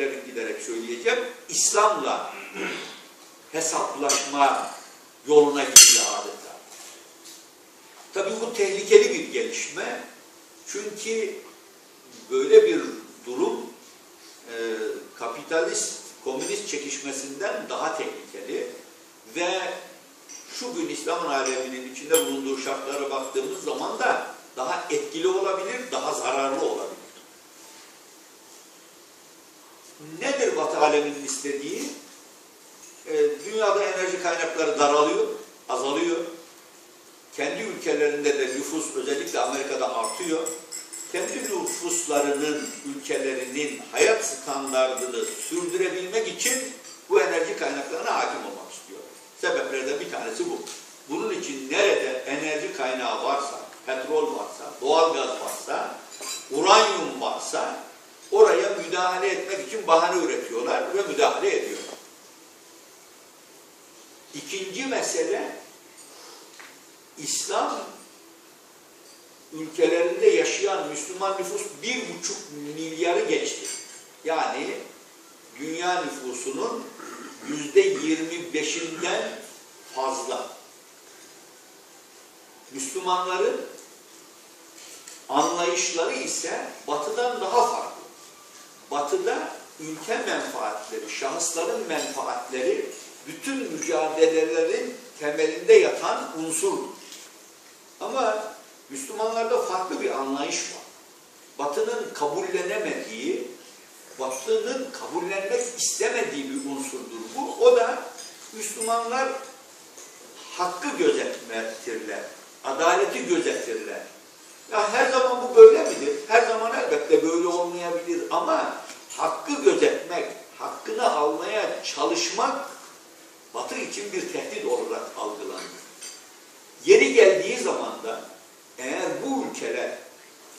ilerip giderek söyleyeceğim. İslam'la hesaplaşma yoluna gidiyor adeta. Tabii bu tehlikeli bir gelişme. Çünkü böyle bir durum e, kapitalist, komünist çekişmesinden daha tehlikeli ve şu gün İslam'ın aleminin içinde bulunduğu şartlara baktığımız zaman da daha etkili olabilir, daha zararlı olabilir. Nedir Batı aleminin istediği? Ee, dünyada enerji kaynakları daralıyor, azalıyor. Kendi ülkelerinde de nüfus özellikle Amerika'da artıyor. Kendi nüfuslarının, ülkelerinin hayat standartını sürdürebilmek için bu enerji kaynaklarına hakim olmak istiyor. Sebeplerden bir tanesi bu. Bunun için nerede enerji kaynağı varsa, petrol varsa, doğalgaz varsa, uranyum varsa oraya müdahale etmek için bahane üretiyorlar ve müdahale ediyorlar. İkinci mesele İslam ülkelerinde yaşayan Müslüman nüfus bir buçuk milyarı geçti. Yani dünya nüfusunun yüzde yirmi beşinden fazla. Müslümanların anlayışları ise batıdan daha farklı. Batıda ülke menfaatleri, şahısların menfaatleri bütün mücadelelerin temelinde yatan unsurdur. Ama Müslümanlarda farklı bir anlayış var. Batı'nın kabullenemediği, Batı'nın kabullenmek istemediği bir unsurdur bu. O da Müslümanlar hakkı gözetmetirler, adaleti gözetirler. Ya her zaman bu böyle midir? Her zaman elbette böyle olmayabilir ama hakkı gözetmek, hakkını almaya çalışmak Batı için bir tehdit olarak algılanır. Yeri geldiği zaman da eğer bu ülkeler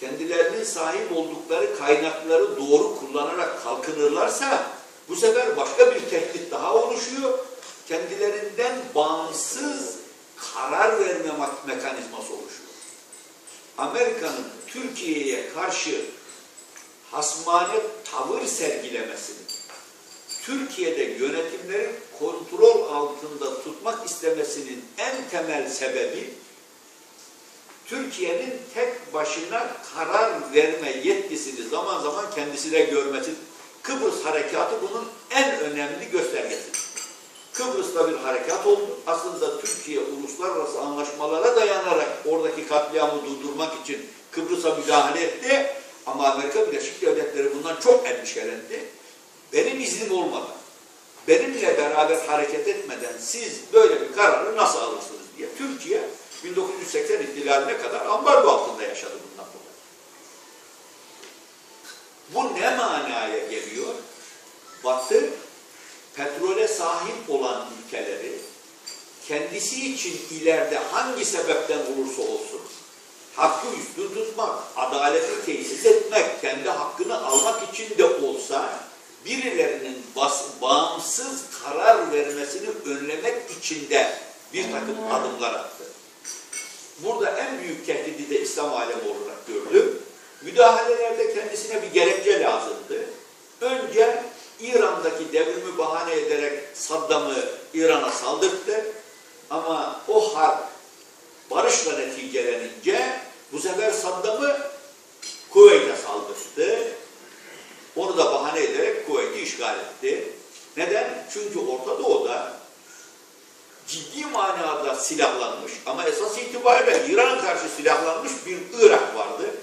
kendilerinin sahip oldukları kaynakları doğru kullanarak kalkınırlarsa bu sefer başka bir tehdit daha oluşuyor. Kendilerinden bağımsız karar verme mekanizması oluşuyor. Amerika'nın Türkiye'ye karşı hasmane tavır sergilemesini, Türkiye'de yönetimleri kontrol altında tutmak istemesinin en temel sebebi Türkiye'nin tek başına karar verme yetkisini zaman zaman kendisine görmesi. Kıbrıs harekatı bunun en önemli göstergesi. Kıbrıs'ta bir harekat oldu. Aslında Türkiye uluslararası anlaşmalara dayanarak oradaki katliamı durdurmak için Kıbrıs'a müdahale etti. Ama Amerika Birleşik Devletleri bundan çok endişelendi. Benim iznim olmadan, benimle beraber hareket etmeden siz böyle bir kararı nasıl alırsınız diye Türkiye 1980 ihtilaline kadar ambargo altında yaşadı bundan dolayı. Bu ne manaya geliyor? Batı sahip olan ülkeleri kendisi için ileride hangi sebepten olursa olsun hakkı üstün tutmak, adaleti tesis etmek, kendi hakkını almak için de olsa birilerinin bas, bağımsız karar vermesini önlemek için de bir takım adımlar attı. Burada en büyük tehdidi de İslam alemi olarak gördüm. Müdahalelerde kendisine bir gerekçe lazımdı. Önce İran'daki devrimi bahane ederek Saddam'ı İran'a saldırttı. Ama o harp barışla neticelenince bu sefer Saddam'ı Kuveyt'e saldırttı. Onu da bahane ederek Kuveyt'i işgal etti. Neden? Çünkü Orta Doğu'da ciddi manada silahlanmış ama esas itibariyle İran'a karşı silahlanmış bir Irak vardı.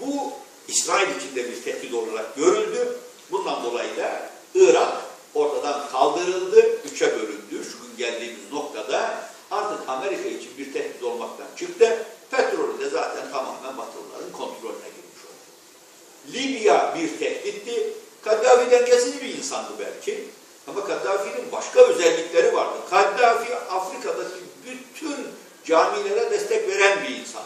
Bu İsrail için de bir tehdit olarak görüldü. Bundan dolayı da Irak ortadan kaldırıldı, üçe bölündü. Şu gün geldiğimiz noktada artık Amerika için bir tehdit olmaktan çıktı. Petrolü de zaten tamamen Batılıların kontrolüne girmiş oldu. Libya bir tehditti. Kaddafi dengesini bir insandı belki. Ama Kaddafi'nin başka özellikleri vardı. Kaddafi Afrika'daki bütün camilere destek veren bir insan.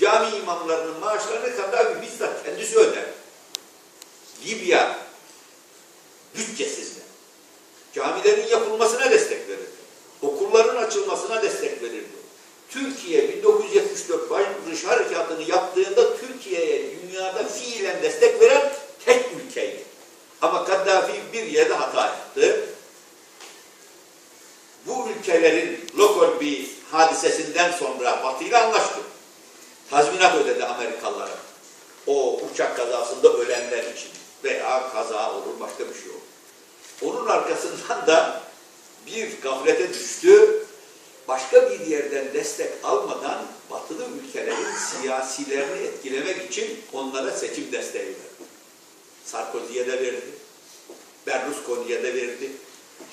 Cami imamlarının maaşlarını Kaddafi bizzat kendisi öder. Libya bütçesizdi. Camilerin yapılmasına destek verirdi. Okulların açılmasına destek verirdi. Türkiye 1974 barış harekatını yaptığında Türkiye'ye dünyada fiilen destek veren tek ülkeydi. Ama Kaddafi bir yerde hata yaptı. Bu ülkelerin lokal bir hadisesinden sonra Batı ile anlaştı. Tazminat ödedi Amerikalılara. O uçak kazasında ölenler için. Veya kaza olur, başka bir şey olur. Onun arkasından da bir gaflete düştü. Başka bir yerden destek almadan batılı ülkelerin siyasilerini etkilemek için onlara seçim desteği verdi. Sarkozy'ye de verdi. Berlusconi'ye de verdi.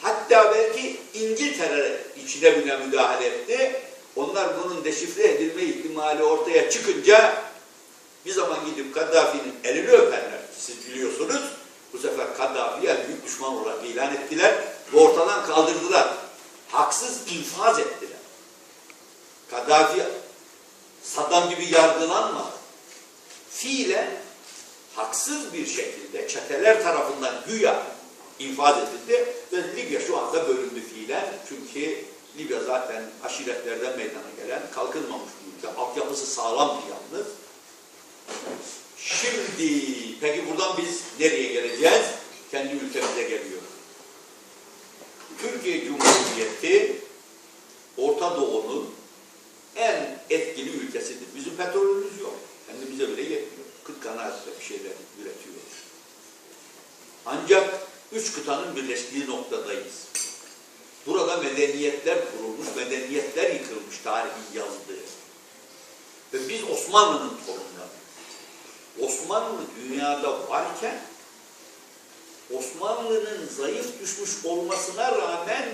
Hatta belki İngiltere içine bile müdahale etti. Onlar bunun deşifre edilme ihtimali ortaya çıkınca bir zaman gidip Kaddafi'nin elini öperler. Siz biliyorsunuz. Bu sefer Kaddafi'ye büyük düşman olarak ilan ettiler ve ortadan kaldırdılar. Haksız infaz ettiler. Kaddafi Saddam gibi yargılanmadı. Fiilen haksız bir şekilde çeteler tarafından güya infaz edildi ve Libya şu anda bölündü fiilen. Çünkü Libya zaten aşiretlerden meydana gelen kalkınmamış bir ülke. Altyapısı sağlam bir yalnız. Şimdi peki buradan biz nereye geleceğiz? Kendi ülkemize geliyor. Türkiye Cumhuriyeti Orta Doğu'nun en etkili ülkesidir. Bizim petrolümüz yok. Kendimize bile yetmiyor. Kıt kanaatle bir şeyler üretiyoruz. Ancak üç kıtanın birleştiği noktadayız. Burada medeniyetler kurulmuş, medeniyetler yıkılmış tarihin yazdığı. Ve biz Osmanlı'nın torunları. Osmanlı dünyada varken Osmanlı'nın zayıf düşmüş olmasına rağmen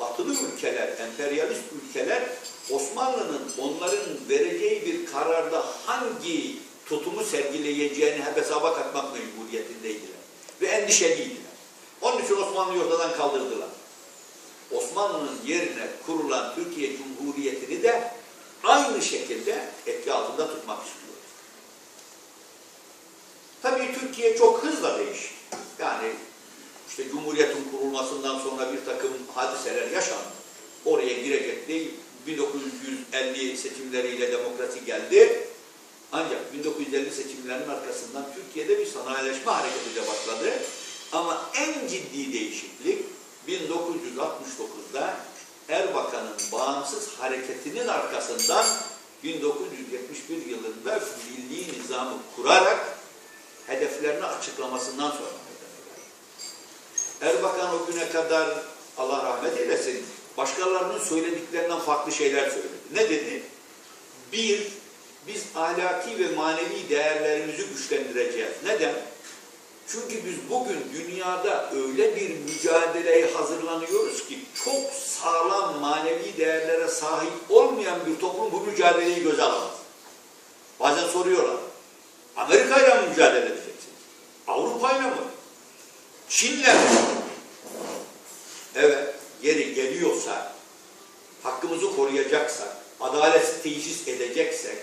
batılı ülkeler, emperyalist ülkeler Osmanlı'nın onların vereceği bir kararda hangi tutumu sergileyeceğini hesaba katmak mecburiyetindeydiler. Ve endişeliydiler. Onun için Osmanlı'yı ortadan kaldırdılar. Osmanlı'nın yerine kurulan Türkiye Cumhuriyeti'ni de aynı şekilde etki altında tutmak istiyor. Tabii Türkiye çok hızla değişti. Yani işte Cumhuriyet'in kurulmasından sonra bir takım hadiseler yaşandı. Oraya girecek değil. 1950 seçimleriyle demokrasi geldi. Ancak 1950 seçimlerinin arkasından Türkiye'de bir sanayileşme hareketi de başladı. Ama en ciddi değişiklik 1969'da Erbakan'ın bağımsız hareketinin arkasından 1971 yılında milli nizamı kurarak hedeflerini açıklamasından sonra Erbakan o güne kadar Allah rahmet eylesin başkalarının söylediklerinden farklı şeyler söyledi. Ne dedi? Bir, biz ahlaki ve manevi değerlerimizi güçlendireceğiz. Neden? Çünkü biz bugün dünyada öyle bir mücadeleye hazırlanıyoruz ki çok sağlam manevi değerlere sahip olmayan bir toplum bu mücadeleyi göze alamaz. Bazen soruyorlar. Amerika ile mücadele Avrupa ile mi? Çin'le mi? Evet, yeri geliyorsa, hakkımızı koruyacaksak, adaleti tesis edeceksek,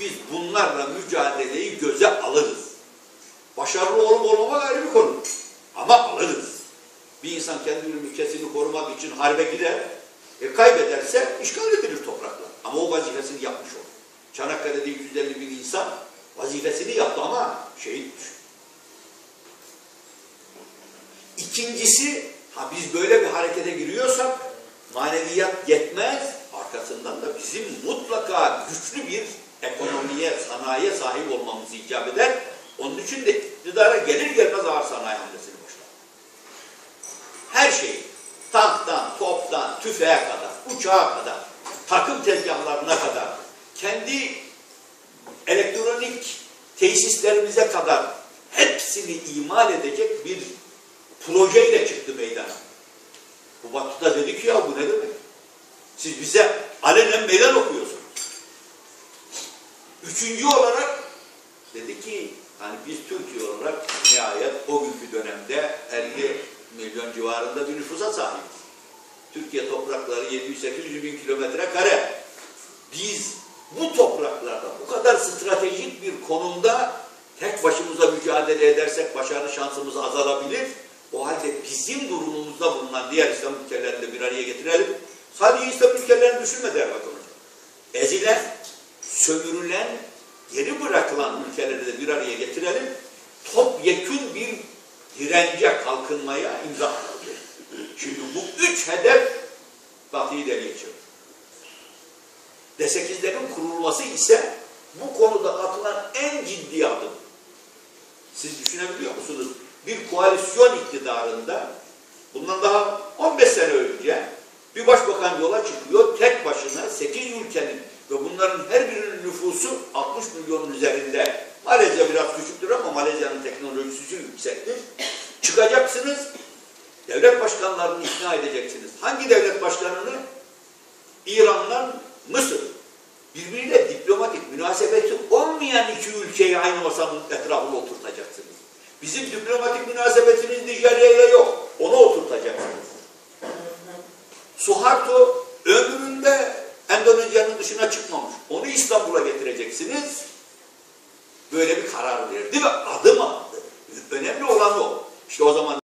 biz bunlarla mücadeleyi göze alırız. Başarılı olup olmamak ayrı bir konu. Ama alırız. Bir insan kendi ülkesini korumak için harbe gider, e, kaybederse işgal edilir topraklar. Ama o vazifesini yapmış olur. Çanakkale'de 150 bin insan vazifesini yaptı ama şehit düştü. İkincisi, ha biz böyle bir harekete giriyorsak maneviyat yetmez, arkasından da bizim mutlaka güçlü bir ekonomiye, sanayiye sahip olmamız icap eder. Onun için de iktidara gelir gelmez ağır sanayi hamlesini başlar. Her şey, tanktan, toptan, tüfeğe kadar, uçağa kadar, takım tezgahlarına kadar, kendi elektronik tesislerimize kadar hepsini imal edecek bir projeyle çıktı meydana. Bu batıda dedi ki ya bu ne demek? Siz bize alenen meydan okuyorsunuz. Üçüncü olarak dedi ki hani biz Türkiye olarak nihayet o günkü dönemde 50 milyon civarında bir nüfusa sahibiz. Türkiye toprakları 700-800 bin kilometre kare. Biz bu topraklarda bu kadar stratejik bir konumda tek başımıza mücadele edersek başarı şansımız azalabilir. O halde bizim durumumuzda bulunan diğer İslam ülkelerini de bir araya getirelim. Sadece İslam ülkelerini düşünme der bakın. Ezilen, sömürülen, geri bırakılan ülkeleri de bir araya getirelim. Topyekün bir dirence, kalkınmaya imza atıldı. Şimdi bu üç hedef Batı'yı da geçiyor. D8'lerin kurulması ise bu konuda atılan en ciddi adım. Siz düşünebiliyor musunuz? Bir koalisyon iktidarında bundan daha 15 sene önce bir başbakan yola çıkıyor tek başına 8 ülkenin ve bunların her birinin nüfusu 60 milyonun üzerinde. Malezya biraz küçüktür ama Malezya'nın teknolojisi yüksektir. Çıkacaksınız, devlet başkanlarını ikna edeceksiniz. Hangi devlet başkanını? İran'la Mısır. Birbiriyle diplomatik münasebeti olmayan iki ülkeyi aynı masanın etrafına oturtacaksınız. Bizim diplomatik münasebetimiz Nijerya'ya yok. Onu oturtacaksınız. Suharto ömründe Endonezya'nın dışına çıkmamış. Onu İstanbul'a getireceksiniz. Böyle bir karar verdi ve adım attı. Önemli olan o. İşte o zaman